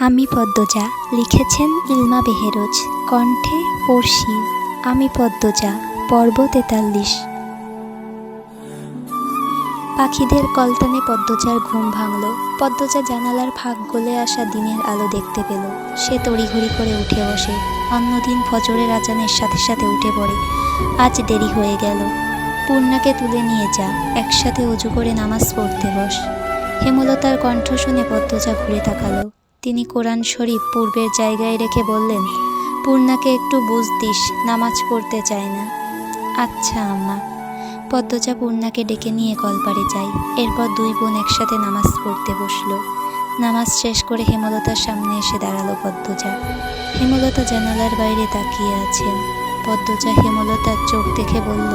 আমি পদ্মজা লিখেছেন ইলমা বেহেরোজ, কণ্ঠে পড়শি। আমি পদ্মজা, পর্ব তেতাল্লিশ। পাখিদের কলতানে পদ্মজার ঘুম ভাঙল। পদ্মজা জানালার ফাঁক গলে আসা দিনের আলো দেখতে পেল। সে তড়িঘড়ি করে উঠে বসে। অন্যদিন ফজরের আজানের সাথে সাথে উঠে পড়ে। আজ দেরি হয়ে গেল। পূর্ণাকে তুলে নিয়ে যা। একসাথে উজু করে নামাজ পড়তে বস। হেমলতার কণ্ঠ শুনে পদ্মজা ঘুরে তাকালো। তিনি কোরআন শরীফ পূর্বের জায়গায় রেখে বললেন, পূর্ণাকে একটু বুঝ দিস, নামাজ পড়তে চায় না। আচ্ছা আম্মা। পদ্মজা পূর্ণাকে ডেকে নিয়ে কলপারে যায়। এরপর দুই বোন একসাথে নামাজ পড়তে বসল। নামাজ শেষ করে হেমলতার সামনে এসে দাঁড়াল পদ্মজা। হেমলতা জানালার বাইরে তাকিয়ে আছেন। পদ্মজা হেমলতার চোখ দেখে বলল,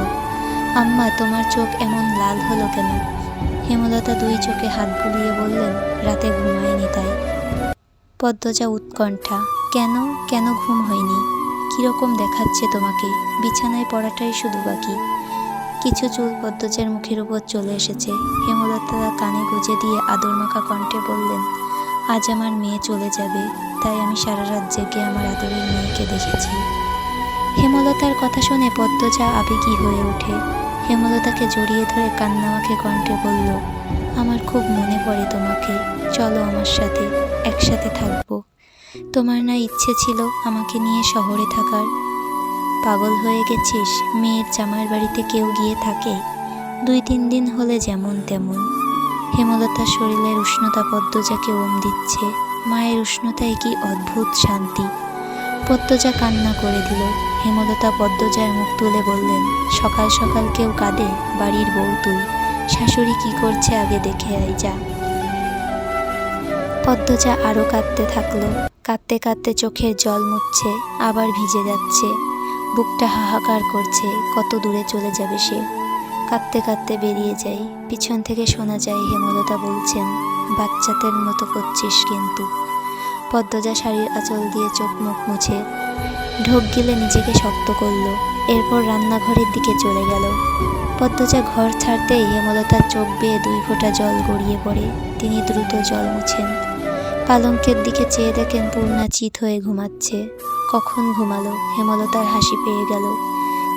আম্মা, তোমার চোখ এমন লাল হলো কেন? হেমলতা দুই চোখে হাত বুলিয়ে বললেন, রাতে ঘুমায়নি তাই। পদ্মজা উৎকণ্ঠা, কেন কেন ঘুম হয়নি? কীরকম দেখাচ্ছে তোমাকে? বিছানায় পড়াটাই শুধু বাকি। কিছু চুল পদ্মজার মুখের উপর চলে এসেছে। হেমলতা কানে গুজে দিয়ে আদর মাখা কণ্ঠে বললেন, আজ আমার মেয়ে চলে যাবে, তাই আমি সারা রাত জেগে আমার আদরের মেয়েকে দেখেছি। হেমলতার কথা শুনে পদ্মজা আবেগী হয়ে ওঠে। হেমলতাকে জড়িয়ে ধরে কান্নামাখে কণ্ঠে বলল, আমার খুব মনে পড়ে তোমাকে। চলো আমার সাথে। একসাথে থাকব। তোমার না ইচ্ছে ছিল আমাকে নিয়ে শহরে থাকার। পাগল হয়ে গেছিস, মেয়ের জামাইয়ের বাড়িতে কেউ গিয়ে থাকে? দুই তিন দিন হলে যেমন তেমন। হেমলতার শরীরের উষ্ণতা পদ্মজাকে ওম দিচ্ছে, মায়ের উষ্ণতায় কি অদ্ভুত শান্তি? পদ্মজা কান্না করে দিল। হেমলতা পদ্মজার মুখ তুলে বললেন, সকাল সকাল কেউ কাঁদে? বাড়ির বউ তুই। শাশুড়ি কি করছে আগে দেখে আই যা। পদ্মজা আরও কাঁদতে থাকল। কাঁদতে কাঁদতে চোখের জল মুছছে, আবার ভিজে যাচ্ছে। বুকটা হাহাকার করছে, কত দূরে চলে যাবে সে। কাঁদতে কাঁদতে বেরিয়ে যাই পিছন থেকে শোনা যায়, হেমলতা বলছেন, বাচ্চাদের মতো করছিস কিন্তু। পদ্মজা শাড়ির আঁচল দিয়ে চোখ মুখ মুছে, ঢোক গিলে নিজেকে শক্ত করল, এরপর রান্নাঘরের দিকে চলে গেল। পদ্মজা ঘর ছাড়তেই হেমলতার চোখ বেয়ে দুই ফোঁটা জল গড়িয়ে পড়ে। তিনি দ্রুত জল মুছেন। পালঙ্কের দিকে চেয়ে দেখেন পূর্ণা চিত হয়ে ঘুমাচ্ছে। কখন ঘুমালো? হেমলতার হাসি পেয়ে গেল।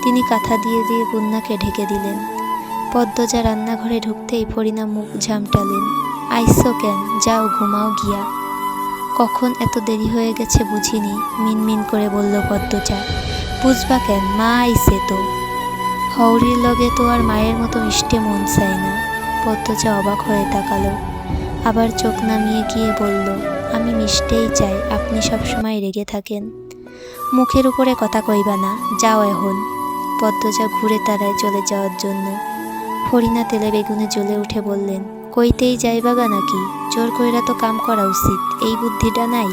তিনি কাঁথা দিয়ে দিয়ে পূর্ণাকে ঢেকে দিলেন। পদ্মজা রান্নাঘরে ঢুকতেই ফরিনা মুখ ঝামটালেন। আইসো কেন? যাও ঘুমাও গিয়া। কখন এত দেরি হয়ে গেছে বুঝিনি, মিনমিন করে বলল পদ্মজা। বুঝবা কেন? মা আইসে তো। হৌরির লগে তো আর মায়ের মতো মিষ্টি মন চায় না। পদ্মজা অবাক হয়ে তাকালো। আবার চোখ নামিয়ে গিয়ে বলল, আমি মিষ্টেই চাই, আপনি সবসময় রেগে থাকেন। মুখের উপরে কথা কইবা না, যাও এখন। পদ্মজা ঘুরে তারায় চলে যাওয়ার জন্য ফরিনা তেলে বেগুনে জ্বলে উঠে বললেন, কইতেই যাইবাগা নাকি? জোর কইরা তো কাম করা উচিত, এই বুদ্ধিটা নাই?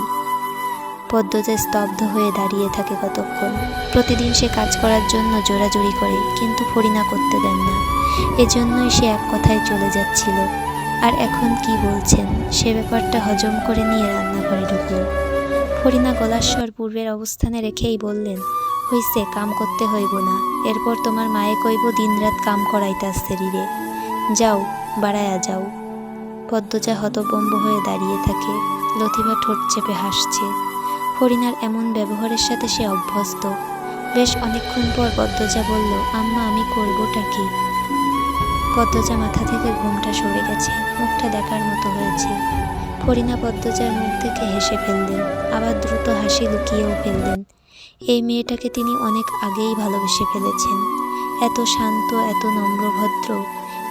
পদ্মজা স্তব্ধ হয়ে দাঁড়িয়ে থাকে কতক্ষণ। প্রতিদিন সে কাজ করার জন্য জোরাজোরি করে, কিন্তু ফরিনা করতে দেন না। এজন্যই সে এক কথায় চলে যাচ্ছিল। আর এখন কি বলছেন? সে ব্যাপারটা হজম করে নিয়ে রান্নাঘরে ঢুকলো। ফরিনা গলার স্বর পূর্বের অবস্থানে রেখেই বললেন, হইছে, কাম করতে হইব না। এরপর তোমার মায়ে কইব, দিনরাত কাম করাইতাস রে যাও, বাড়ায়া যাও। পদ্মজা হতবম্ব হয়ে দাঁড়িয়ে থাকে। লতিভা ঠোঁট চেপে হাসছে। ফরিনার এমন ব্যবহারের সাথে সে অভ্যস্ত। বেশ অনেকক্ষণ পর পদ্মজা বলল, আম্মা, আমি করবোটা কি? পদ্মজা মাথা থেকে ঘুমটা সরে গেছে, মুখটা দেখার মতো হয়েছে। ফরিনা পদ্মজার মুখ দেখে হেসে ফেললেন, আবার দ্রুত হাসি লুকিয়েও ফেললেন। এই মেয়েটাকে তিনি অনেক আগেই ভালোবেসে ফেলেছেন। এত শান্ত, এত নম্রভদ্র,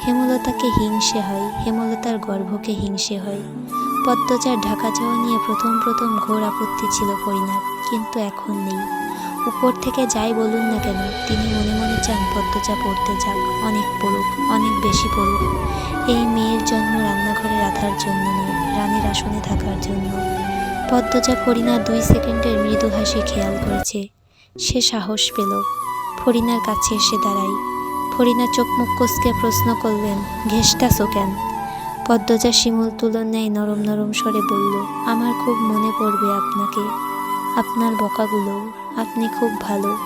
হেমলতাকে হিংসে হয়, হেমলতার গর্ভকে হিংসে হয়। পদ্মজার ঢাকা যাওয়া নিয়ে প্রথম প্রথম ঘোর আপত্তি ছিল ফরিনার, কিন্তু এখন নেই। উপর থেকে যাই বলুন না কেন, তিনি মনে মনে চান পদ্মজা পড়তে যাক, অনেক পড়ুক, অনেক বেশি পড়ুক। এই মেয়ের জন্ম রান্নাঘরে রাধার জন্য নয়, রানীর আসনে থাকার জন্য। পদ্মজা ফরিনার দুই সেকেন্ডের মৃদু হাসি খেয়াল করেছে। সে সাহস পেল। ফরিনার কাছে এসে দাঁড়াই। ফরিনা চোখ মুখ কুচকে প্রশ্ন করলেন ঘেসটাছো কেন? পদ্মজা শিমুল তুলন নেয় নরম নরম স্বরে বলল, আমার খুব মনে পড়বে আপনাকে, আপনার বকাগুলো। আপনি খুব ভালো।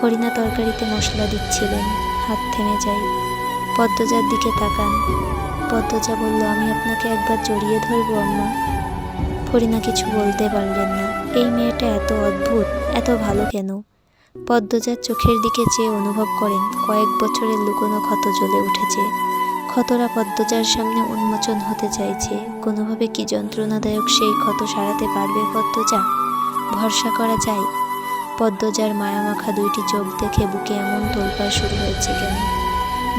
ফরিনা তরকারিতে মশলা দিচ্ছিলেন, হাত থেমে যায়। পদ্মজার দিকে তাকান। পদ্মজা বলল, আমি আপনাকে একবার জড়িয়ে ধরবো, আম্মা। ফরিনা কিছু বলতে পারলেন না। এই মেয়েটা এত অদ্ভুত, এত ভালো কেন? পদ্মজার চোখের দিকে চেয়ে অনুভব করেন, কয়েক বছরের লুকোনো ক্ষত জ্বলে উঠেছে। ক্ষতরা পদ্মজার সামনে উন্মোচন হতে চাইছে। কোনোভাবে কি যন্ত্রণাদায়ক সেই ক্ষত সারাতে পারবে পদ্মজা? ভরসা করা যায়। পদ্মজার মায়ামাখা দুইটি চোখ দেখে বুকে এমন তোলপাড় শুরু হয়েছে কেন?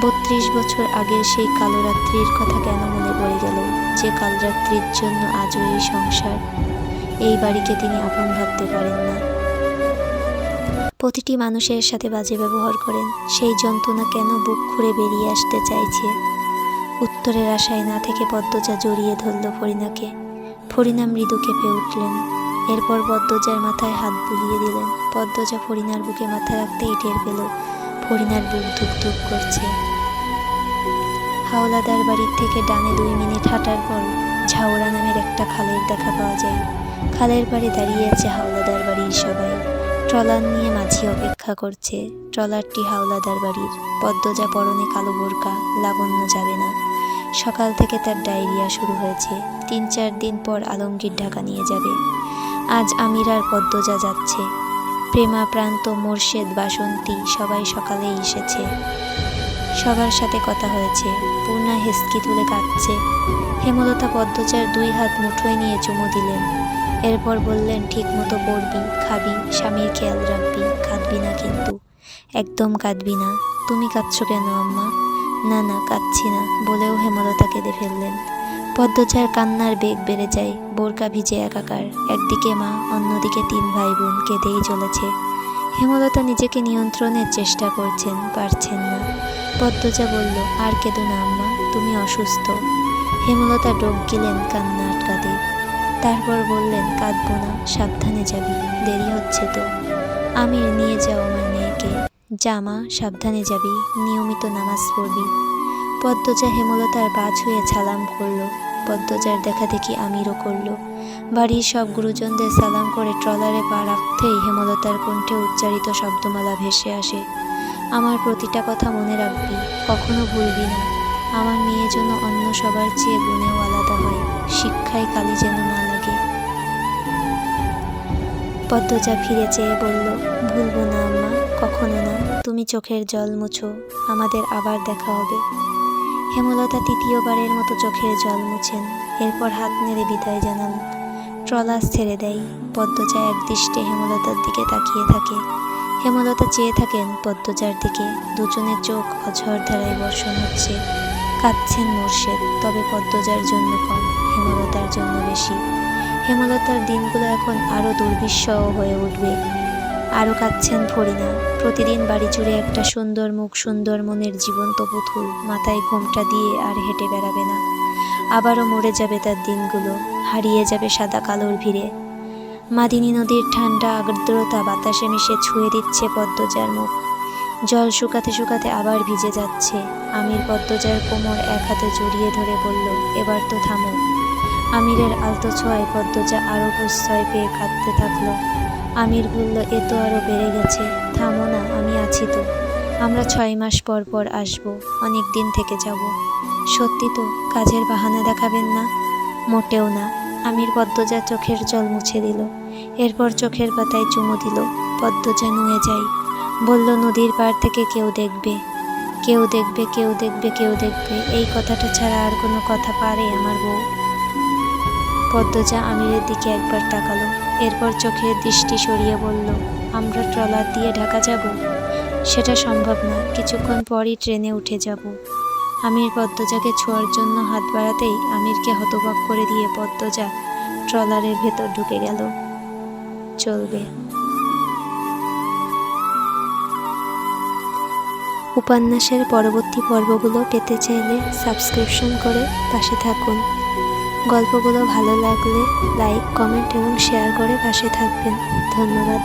বত্রিশ বছর আগের সেই কালো রাত্রির কথা কেন মনে পড়ে গেল? যে কালরাত্রির জন্য আজও এই সংসার, এই বাড়িকে তিনি আপন ভাবতে পারেন না। প্রতিটি মানুষের সাথে বাজে ব্যবহার করেন, সেই যন্ত্রণা কেন বুক খুঁড়ে বেরিয়ে আসতে চাইছে? উত্তরের আশায় না থেকে পদ্মজা জড়িয়ে ধরল ফরিনাকে। ফরিনা মৃদু কেঁপে উঠলেন। এরপর পদ্মজার মাথায় হাত বুলিয়ে দিলেন। পদ্মজা ফরিনার বুকে মাথা রাখতেই টের পেল, ফরিনার বুক ধুক ধুক করছে। হাওলাদার বাড়ির থেকে ডানে দুই মিনিট হাঁটার পর ঝাওড়া নামের একটা খালের দেখা পাওয়া যায়। খালের পাড়ে দাঁড়িয়ে আছে হাওলাদার বাড়ির সবাই। ট্রলার নিয়ে মাঝি অপেক্ষা করছে। ট্রলারটি হাওলাদার বাড়ির। পদ্মজা পরনে কালো বোরকা, লাবণ্য যাবে না। সকাল থেকে তার ডায়রিয়া শুরু হয়েছে। তিন চার দিন পর আলমগীর ঢাকা নিয়ে যাবে। আজ আমির আর পদ্মজা যাচ্ছে। প্রেমা প্রান্ত মোর্শেদ বাসন্তী সবাই সকালেই এসেছে। সবার সাথে কথা হয়েছে। পূর্ণা হেসকি তুলে কাঁদছে। হেমলতা পদ্মচার দুই হাত মুঠোয় নিয়ে চুমু দিলেন। এরপর বললেন ঠিক মতো পড়বি, খাবি, স্বামীর খেয়াল রাখবি, কাঁদবি না কিন্তু। একদম কাঁদবি না। তুমি কাঁদছো কেন, আম্মা? না না, কাঁদছি না, বলেও হেমলতা কেঁদে ফেললেন। পদ্মচার কান্নার বেগ বেড়ে যায়, বোরকা ভিজে একাকার। একদিকে মা, অন্যদিকে তিন ভাই বোন কেঁদেই চলেছে। হেমলতা নিজেকে নিয়ন্ত্রণের চেষ্টা করছেন, পারছেন না। পদ্মজা বলল, আর কেঁদো না, আম্মা, তুমি অসুস্থ। হেমলতা ডোক গেলেন কান্না আটকাতে তারপর বললেন, কাঁদবো না, সাবধানে যাবি, দেরি হচ্ছে তো। আমির, নিয়ে যাও আমার মেয়েকে। জামা সাবধানে যাবি, নিয়মিত নামাজ পড়বি। পদ্মজা হেমলতার পা ছুঁয়ে সালাম করল। পদ্মজার দেখা দেখি আমিরও করল। বাড়ির সব গুরুজনদের সালাম করে ট্রলারে পা রাখতেই হেমলতার কণ্ঠে উচ্চারিত শব্দমালা ভেসে আসে। আমার প্রতিটা কথা মনে রাখবি, কখনো ভুলবি না। আমার মেয়ে যেন অন্য সবার চেয়ে গুণেও আলাদা হয়, শিক্ষায় কালি যেন না লাগে। পদ্মজা ফিরে চেয়ে বলল, ভুলবো না আম্মা, কখনো না। তুমি চোখের জল মুছো, আমাদের আবার দেখা হবে। হেমলতা তৃতীয়বারের মতো চোখের জল মুছেন। এরপর হাত নেড়ে বিদায় জানান। ট্রলাস ছেড়ে দেয়। পদ্মজা একদৃষ্টে হেমলতার দিকে তাকিয়ে থাকে। হেমলতা চেয়ে থাকেন পদ্মজার দিকে। দুজনের চোখ অঝর ধারায় বর্ষণ হচ্ছে। কাঁদছেন মোর্শেদ, তবে পদ্মজার জন্য কম, হেমলতার জন্য বেশি। হেমলতার দিনগুলো এখন আরও দুর্বিষহ হয়ে উঠবে। আরও কাঁদছেন ফরিনা প্রতিদিন বাড়ি জুড়ে একটা সুন্দর মুখ, সুন্দর মনের জীবন্ত পুতুল মাথায় ঘোমটা দিয়ে আর হেঁটে বেড়াবে না। আবারও মরে যাবে তার দিনগুলো, হারিয়ে যাবে সাদা কালোর ভিড়ে। মাদিনী নদীর ঠান্ডা, আর্দ্রতা, বাতাসে মিশে ছুঁয়ে দিচ্ছে পদ্মজার মুখ। জল শুকাতে শুকাতে আবার ভিজে যাচ্ছে। আমির পদ্মজার কোমর এক হাতে জড়িয়ে ধরে বলল, এবার তো থামো। আমিরের আলতো ছোঁয়ায় পদ্মজা আরও প্রশ্রয় পেয়ে কাঁদতে থাকল। আমির বলল, এ তো আরও বেড়ে গেছে। থামো না, আমি আছি তো। আমরা ছয় মাস পর পর আসব, অনেক দিন থেকে যাব। সত্যি তো, কাজের বাহানা দেখাবেন না? মোটেও না। আমির পদ্মজা চোখের জল মুছে দিল। এরপর চোখের পাতায় চুমু দিল। পদ্মজা নুয়ে যায়। বলল, নদীর পাড় থেকে কেউ দেখবে কেউ দেখবে কেউ দেখবে কেউ দেখবে। এই কথাটা ছাড়া আর কোনো কথা পারে আমার বউ। পদ্মজা আমিরের দিকে একবার তাকালো। এরপর চোখের দৃষ্টি সরিয়ে বলল, আমরা ট্রলার দিয়ে ঢাকা যাব? সেটা সম্ভব না, কিছুক্ষণ পরই ট্রেনে উঠে যাব। আমির পদ্মজাকে ছোঁয়ার জন্য হাত বাড়াতেই আমিরকে হতবাক করে দিয়ে পদ্মজা ট্রলারের ভেতর ঢুকে গেল। চলবে। উপন্যাসের পরবর্তী পর্বগুলো পেতে চাইলে সাবস্ক্রিপশন করে পাশে থাকুন। গল্পগুলো ভালো লাগলে লাইক কমেন্ট এবং শেয়ার করে পাশে থাকবেন। ধন্যবাদ।